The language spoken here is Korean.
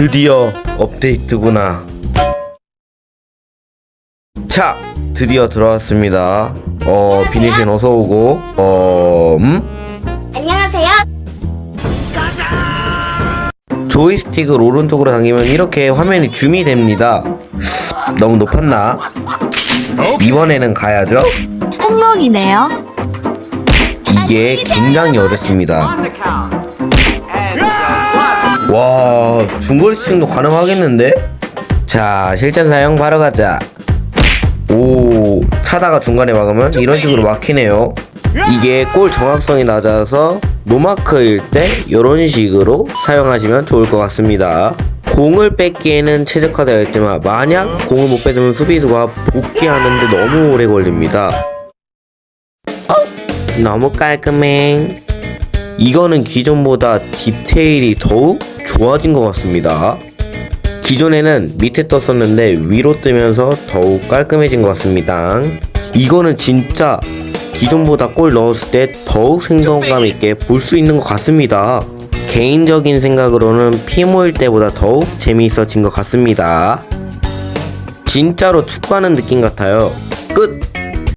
드디어 업데이트구나. 자, 드디어 들어왔습니다. 어, 비니신 어서 오고. 어, 음? 안녕하세요. 조이스틱을 오른쪽으로 당기면 이렇게 화면이 줌이 됩니다. 너무 높았나? 이번에는 가야죠. 엉망이네요. 이게 굉장히 어렵습니다. 와, 중거리 슈팅도 가능하겠는데? 자, 실전 사용 바로 가자. 오, 차다가 중간에 막으면 이런 식으로 막히네요. 이게 골 정확성이 낮아서 노마크일 때 이런 식으로 사용하시면 좋을 것 같습니다. 공을 뺏기에는 최적화되어 있지만 만약 공을 못 뺏으면 수비수가 복귀하는데 너무 오래 걸립니다. 너무 깔끔해. 이거는 기존보다 디테일이 더욱 좋아진 것 같습니다. 기존에는 밑에 떴었는데 위로 뜨면서 더욱 깔끔해진 것 같습니다. 이거는 진짜 기존보다 골 넣었을 때 더욱 생동감 있게 볼 수 있는 것 같습니다. 개인적인 생각으로는 피 모일 때보다 더욱 재미있어진 것 같습니다. 진짜로 축구하는 느낌 같아요. 끝!